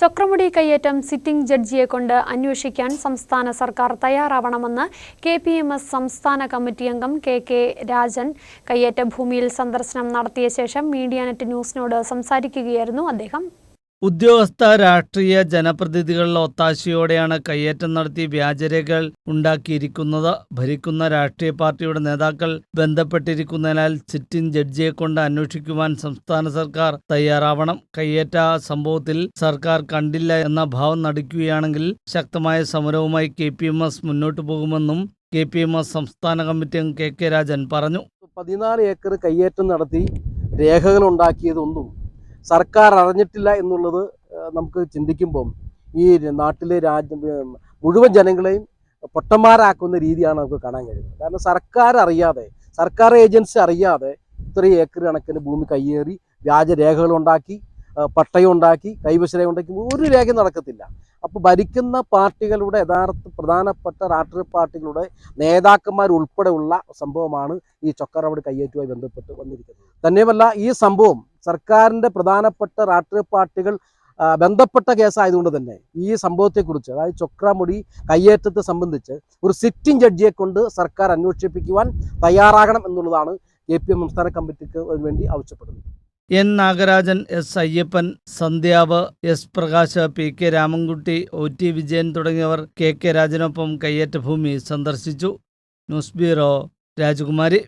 ചക്രമുടി കയ്യേറ്റം സിറ്റിംഗ് ജഡ്ജിയെ കൊണ്ട് അന്വേഷിക്കാൻ സംസ്ഥാന സർക്കാർ തയ്യാറാവണമെന്ന് കെ പി എം എസ് സംസ്ഥാന കമ്മിറ്റി അംഗം കെ കെ രാജൻ. കയ്യേറ്റ ഭൂമിയിൽ സന്ദർശനം നടത്തിയ ശേഷം മീഡിയാനെറ്റ് ന്യൂസിനോട് സംസാരിക്കുകയായിരുന്നു അദ്ദേഹം. ഉദ്യോഗസ്ഥ രാഷ്ട്രീയ ജനപ്രതിനിധികളുടെ ഒത്താശയോടെയാണ് കയ്യേറ്റം നടത്തി വ്യാജരേഖകൾ ഉണ്ടാക്കിയിരിക്കുന്നത്. ഭരിക്കുന്ന രാഷ്ട്രീയ പാർട്ടിയുടെ നേതാക്കൾ ബന്ധപ്പെട്ടിരിക്കുന്നതിനാൽ സിറ്റിംഗ് ജഡ്ജിയെ കൊണ്ട് അന്വേഷിക്കുവാൻ സംസ്ഥാന സർക്കാർ തയ്യാറാവണം. കയ്യേറ്റ സംഭവത്തിൽ സർക്കാർ കണ്ടില്ല എന്ന ഭാവം നടിക്കുകയാണെങ്കിൽ ശക്തമായ സമരവുമായി കെ മുന്നോട്ടു പോകുമെന്നും കെ പി എം എസ് സംസ്ഥാന കമ്മിറ്റി അംഗം കെ കെ രാജൻ പറഞ്ഞു. പതിനാല് ഏക്കർ കയ്യേറ്റം നടത്തി രേഖകൾ ഉണ്ടാക്കിയതൊന്നും സർക്കാർ അറിഞ്ഞിട്ടില്ല എന്നുള്ളത് നമുക്ക് ചിന്തിക്കുമ്പം ഈ നാട്ടിലെ രാജ്യം മുഴുവൻ ജനങ്ങളെയും പൊട്ടന്മാരാക്കുന്ന രീതിയാണ് നമുക്ക് കാണാൻ കഴിയുന്നത്. കാരണം സർക്കാർ അറിയാതെ സർക്കാർ ഏജൻസി അറിയാതെ ഇത്രയും ഏക്കർ കണക്കിന് ഭൂമി കയ്യേറി വ്യാജരേഖകൾ ഉണ്ടാക്കി ഏഹ്, പട്ടയം ഉണ്ടാക്കി കൈവശരേഖ ഉണ്ടാക്കി ഒരു രേഖ നടക്കത്തില്ല. അപ്പോൾ ഭരിക്കുന്ന പാർട്ടികളുടെ യഥാർത്ഥ പ്രധാനപ്പെട്ട രാഷ്ട്രീയ പാർട്ടികളുടെ നേതാക്കന്മാർ ഉൾപ്പെടെയുള്ള സംഭവമാണ് ഈ ചൊക്കറവട് കയ്യേറ്റുമായി ബന്ധപ്പെട്ട് വന്നിരിക്കുന്നത്. തന്നെയുമല്ല ഈ സംഭവം സർക്കാരിന്റെ പ്രധാനപ്പെട്ട രാഷ്ട്രീയ പാർട്ടികൾ ബന്ധപ്പെട്ട കേസായതുകൊണ്ട് തന്നെ ഈ സംഭവത്തെക്കുറിച്ച് അതായത് ചൊക്രാമുടി കയ്യേറ്റത്തെ സംബന്ധിച്ച് ഒരു സിറ്റിംഗ് ജഡ്ജിയെ കൊണ്ട് സർക്കാർ അന്വേഷിപ്പിക്കുവാൻ തയ്യാറാകണം എന്നുള്ളതാണ് എ പി എം സംസ്ഥാന കമ്മിറ്റിക്ക് വേണ്ടി ആവശ്യപ്പെടുന്നത്. N Nagarajan S Ayyappan സന്ധ്യാവ് S Prakash P K Ramankutty O T Vijayan തുടങ്ങിയവർ കെ കെ രാജനൊപ്പം കയ്യേറ്റ ഭൂമി സന്ദർശിച്ചു. ന്യൂസ് ബ്യൂറോ രാജകുമാരി.